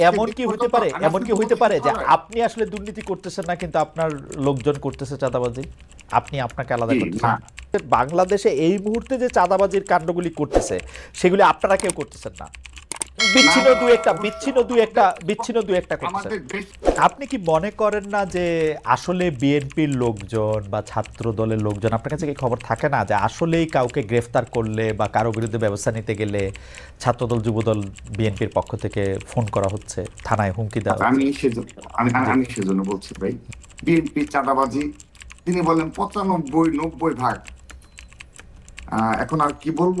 এমন কি হইতে পারে এমন কি হইতে পারে যে আপনি আসলে দুর্নীতি করতেছেন না কিন্তু আপনার লোকজন করতেছে চাঁদাবাজি? আপনি আপনাকে আলাদা করছেন করতেছেন বাংলাদেশে এই মুহূর্তে যে চাঁদাবাজির কাণ্ডগুলি করতেছে সেগুলি আপনারা কেউ করতেছেন না। বিচ্ছিন্ন একটা বিচ্ছিন্ন একটা বিচ্ছিন্ন একটা আপনি কি মনে করেন না যে আসলে বিএনপির লোকজন বা ছাত্র দলের লোকজন আপনার কাছে কি খবর থাকে না যে আসলেই কাউকে গ্রেফতার করলে বা কারও বিরুদ্ধে ব্যবস্থা নিতে গেলে ছাত্রদল যুবদল বিএনপির পক্ষ থেকে ফোন করা হচ্ছে থানায় হুমকি দেওয়া আমি সেজন্য আমি সেজন্য বলছি ভাই বিএনপি চাঁদাবাজি তিনি বলেন পঁচানব্বই নব্বই ভাগ। এখন আর কি বলব?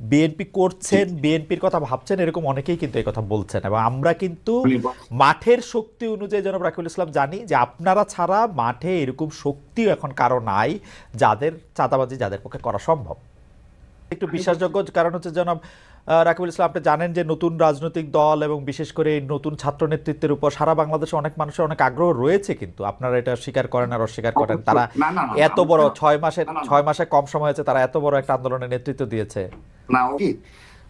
বিএনপি করছেন বিএনপির কথা ভাবছেন এরকম অনেকেই কিন্তু এই কথা বলছেন। এবং আমরা কিন্তু মাঠের শক্তি অনুযায়ী জনাব রাকিবুল ইসলাম জানি যে আপনারা ছাড়া মাঠে এরকম শক্তিও এখন কারও নাই যাদের চাঁদাবাজি যাদের পক্ষে করা সম্ভব। একটু বিশ্বাসযোগ্য কারণ হচ্ছে জনাব রাকিবুল ইসলাম আপনি জানেন যে নতুন রাজনৈতিক দল এবং বিশেষ করে এই নতুন ছাত্র নেতৃত্বের উপর সারা বাংলাদেশে অনেক মানুষের অনেক আগ্রহ রয়েছে কিন্তু। আপনারা এটা স্বীকার করেন আর অস্বীকার করেন। তারা এত বড় ছয় মাসের। ছয় মাসে কম সময় হয়েছে তারা এত বড় একটা আন্দোলনের নেতৃত্ব দিয়েছে। না কি?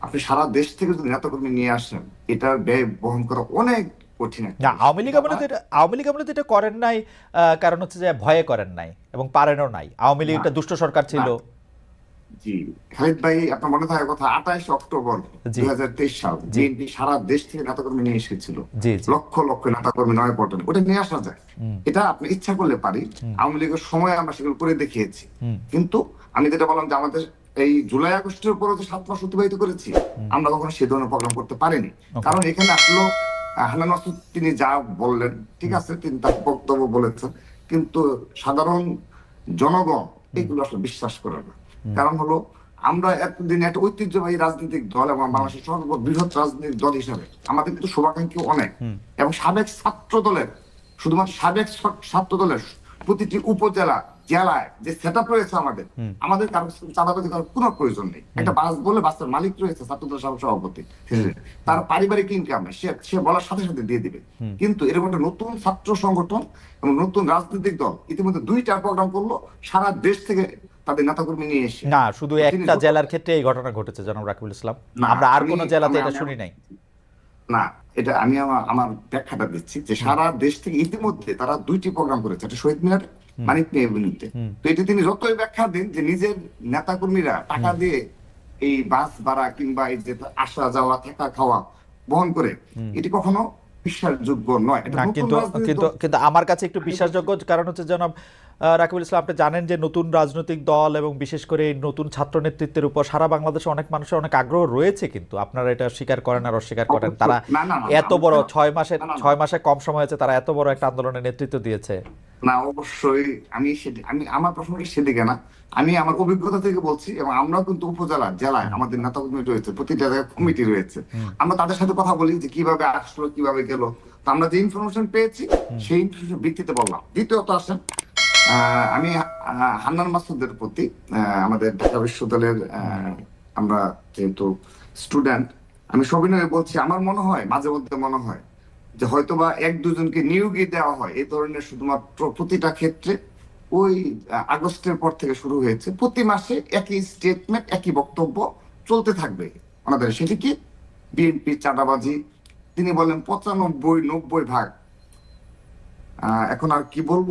আপনি সারা দেশ থেকে যদি নেতাকর্মী নিয়ে আসেন এটার ব্যয় বহন করা অনেক কঠিন না আওয়ামী লীগ আওয়ামী লীগ এটা করেন নাই কারণ হচ্ছে যে ভয়ে করেন নাই এবং পারেনও নাই। আওয়ামী লীগ একটা দুষ্ট সরকার ছিল। জি খালিদ ভাই আপনার মনে থাকার কথা আঠাশ অক্টোবর দুই হাজার তেইশ সাল। বিএনপি সারা দেশ থেকে নেতাকর্মী নিয়ে এসেছিল। লক্ষ লক্ষ নেতাকর্মী নয় পটন ওটা নিয়ে আসা যায়। এটা আপনি ইচ্ছা করলে পারি। আওয়ামী লীগের সময় আমরা সেগুলো করে দেখিয়েছি। কিন্তু আমি যেটা বললাম যে আমাদের এই জুলাই আগস্টের পরে যে সাত মাস অতিবাহিত করেছি। আমরা কখনো সে ধরনের প্রোগ্রাম করতে পারিনি। কারণ এখানে আসলো আহ, হান্নান মাসুদ তিনি যা বললেন ঠিক আছে তিনি তার বক্তব্য বলেছেন কিন্তু সাধারণ জনগণ এগুলো আসলে বিশ্বাস করে না। কারণ হলো আমরা এতদিন একটা ঐতিহ্যবাহী রাজনৈতিক দল এবং বাংলাদেশের সর্ববৃহৎ রাজনৈতিক দল হিসাবে আমাদের কিন্তু শুভাকাঙ্ক্ষী অনেক। এবং সাবেক ছাত্র দলের শুধুমাত্র সাবেক ছাত্র দলের প্রতিটি উপজেলা জেলায় যে সেট আপ রয়েছে আমাদের আমাদের কারও চাঁদাবাজি করার কোনো প্রয়োজন নেই। একটা বাস বলে বাসের মালিক রয়েছে ছাত্র দলের সহ- সভাপতি তার পারিবারিক ইনকাম সে সে বলার সাথে সাথে দিয়ে দিবে। কিন্তু এরকম একটা নতুন ছাত্র সংগঠন এবং নতুন রাজনৈতিক দল ইতিমধ্যে দুইটা প্রোগ্রাম করল সারা দেশ থেকে তাদের নেতাকর্মী নিয়ে এসে। না শুধু একটা জেলার ক্ষেত্রে এই ঘটনা ঘটেছে জনাব রাকিবুল ইসলাম। আমরা আর কোনো জেলাতে এটা শুনি নাই। না এটা আমি আমার আমার ব্যাখ্যাটা দিচ্ছি যে সারা দেশ থেকে ইতিমধ্যে তারা দুইটি প্রোগ্রাম করেছে একটা শহীদ মিনার মানিক নিয়ে বিরুদ্ধে তো এটা তিনি যতই ব্যাখ্যা দিন যে নিজের নেতা কর্মীরা টাকা দিয়ে এই বাস ভাড়া কিংবা এই যে আসা যাওয়া থাকা খাওয়া বহন করে এটি কখনো বিশ্বাসযোগ্য নয়। কিন্তু কিন্তু আমার কাছে একটু বিশ্বাসযোগ্য কারণ হচ্ছে জনাব রাকিবুল ইসলাম আপনি জানেন যে নতুন রাজনৈতিক দল এবং বিশেষ করে এই নতুন ছাত্র নেতৃত্বের উপর সারা বাংলাদেশে অনেক মানুষের অনেক আগ্রহ রয়েছে কিন্তু। আপনারা এটা স্বীকার করেন আর অস্বীকার করেন? তারা এত বড় ছয় মাসের। ছয় মাসে কম সময় হয়েছে তারা এত বড় একটা আন্দোলনের নেতৃত্ব দিয়েছে। না অবশ্যই। আমি আমি আমার প্রশ্নটা সেদিকে না। আমি আমার অভিজ্ঞতা থেকে বলছি এবং আমরাও কিন্তু উপজেলা জেলায় আমাদের নেতা কর্মী রয়েছে প্রতিটা জায়গায় কমিটি রয়েছে। আমরা তাদের সাথে কথা বলি যে কীভাবে আসলো কীভাবে গেল। তো আমরা যে ইনফরমেশন পেয়েছি সেই ইনফরমেশন ভিত্তিতে বললাম। দ্বিতীয়ত আসেন আমি হান্নান মাসুদের প্রতি আমাদের ঢাকা বিশ্ববিদ্যালয়ের আমরা যেহেতু স্টুডেন্ট, আমি সবিনয়ে বলছি, আমার মনে হয়, মাঝে মধ্যে মনে হয়, যে হয়তোবা এক দুজনকে নিয়োগই দেওয়া হয়, এই ধরনের শুধুমাত্র প্রতিটা ক্ষেত্রে ওই আগস্টের পর থেকে শুরু হয়েছে, প্রতি মাসে একই স্টেটমেন্ট একই বক্তব্য চলতে থাকবে। ওনাদের সেটি কি? বিএনপি চাঁদাবাজি, তিনি বলেন পঁচানব্বই, নব্বই ভাগ। এখন আর কি বলব?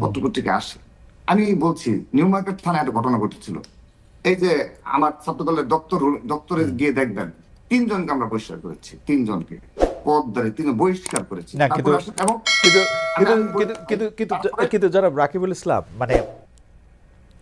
পত্রপত্রিকা আসে। আমি বলছি নিউ মার্কেট থানায় একটা ঘটনা ঘটেছিল। এই যে আমার ছাত্রদলের দপ্তর দপ্তরে গিয়ে দেখবেন তিনজনকে আমরা বহিষ্কার করেছি তিনজনকে। তিনি বহিষ্কার করেছি। কিন্তু- যারা কিন্তু কিন্তু রাকিবুল ইসলাম মানে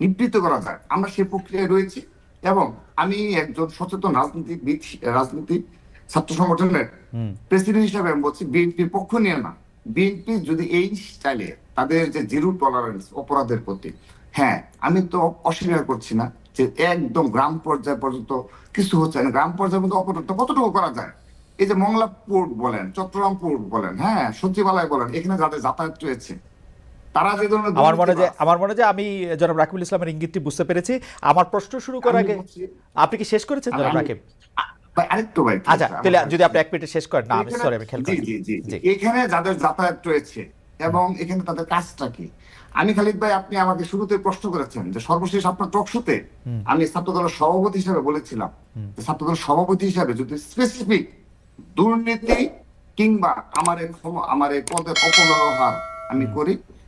নিবৃত্ত করা যায়। আমরা সেই প্রক্রিয়ায় রয়েছি এবং আমি একজন সচেতন রাজনীতিবিদ রাজনীতি ছাত্র সংগঠনের প্রেসিডেন্ট হিসাবে আমি বলছি বিএনপির পক্ষ নিয়ে না। বিএনপি যদি এই স্টাইলে তাদের যে জিরো টলারেন্স অপরাধের প্রতি হ্যাঁ আমি তো অস্বীকার করছি না যে একদম গ্রাম পর্যায় পর্যন্ত কিছু হচ্ছে না। গ্রাম পর্যায়ে পর্যন্ত অপরাধ কতটুকু করা যায়? এই যে মংলা পোর্ট বলেন চট্টগ্রাম পোর্ট বলেন হ্যাঁ সচিবালয় বলেন এখানে যাদের যাতায়াত রয়েছে তারা যে ধরনের আমার মনে যে আমার মনে যে আমি জনাব রাকিবুল ইসলামের ইঙ্গিতটি বুঝতে পেরেছি। আমার প্রশ্ন শুরু করার আগে আপনি কি শেষ করেছেন জনাব রাকিব? আরেকটু ভাই আচ্ছা তাহলে যদি আপনি এক মিনিটে শেষ করেন। না আমি সরি আমি খেয়াল জি জি। এখানে যাদের যাতায়াত রয়েছে এবং এখানে তাদের কাজটা কি? আমি খালিদ ভাই আপনি আমাকে শুরুতে প্রশ্ন করেছেন যে সর্বশেষ আপনার টকশোতে আমি ছাত্রদলের সভাপতি হিসেবে বলেছিলাম যে ছাত্রদলের সভাপতি হিসেবে যদি স্পেসিফিক দুর্নীতি কিংবা আমার আমার এই পদের অপব্যবহার আমি করি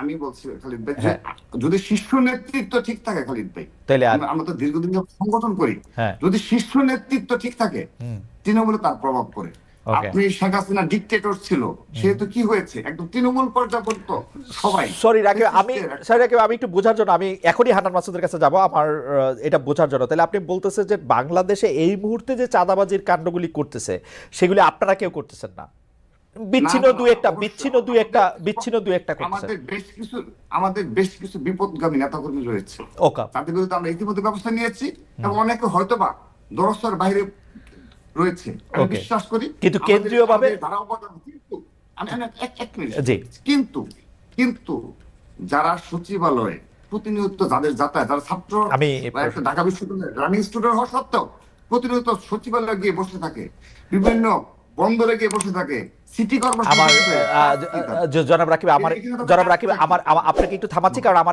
আমি বলছি খালিদ ভাই যে হ্যাঁ। যদি শীর্ষ নেতৃত্ব ঠিক থাকে খালিদ ভাই আর আমরা- তো দীর্ঘদিন সংগঠন করি হ্যাঁ। যদি শীর্ষ নেতৃত্ব ঠিক থাকে তৃণমূলে তার প্রভাব পড়ে। আপনি শেখ হাসিনা ডিকটেটর ছিল সেহেতু কি হয়েছে? একদম তৃণমূল পর্যন্ত সবাই। সরি রাকিব আমি সরি রাকিব আমি একটু বোঝার জন্য আমি এখনই হান্নান মাসুদের কাছে যাব আমার এটা বোঝার জন্য। তাহলে আপনি বলতেছেন যে বাংলাদেশে এই মুহূর্তে যে চাঁদাবাজির কাণ্ডগুলি করতেছে সেগুলি আপনারা কেউ করতেছেন না। বিচ্ছিন্ন দুই একটা বিচ্ছিন্ন দুই একটা বিচ্ছিন্ন দুই একটা আমাদের বেশ কিছু আমাদের বেশ কিছু বিপদগামী নেতাকর্মী রয়েছে। ওকা। তাদের বিরুদ্ধে আমরা ইতিমধ্যে ব্যবস্থা নিয়েছি এবং অনেকে হয়তোবা দরস্তার বাইরে রয়েছে। আমি বিশ্বাস করি কিন্তু কেন্দ্রীয়ভাবে- কিন্তু আমি এক এক মিনিট জি। কিন্তু কিন্তু যারা সচিবালয়ে প্রতিনিয়ত যাদের যাতায়াত যারা ছাত্র আমি- ঢাকা বিশ্ববিদ্যালয়ের রানিং স্টুডেন্ট হওয়া সত্ত্বেও প্রতিনিয়ত সচিবালয়ে গিয়ে বসে থাকে বিভিন্ন বন্দরে গিয়ে বসে থাকে সিটি কর্পোরেশন আমার জনাব রাকিব আমার জনাব রাকিব আমার- আপনাকে একটু থামাচ্ছি কারণ আমার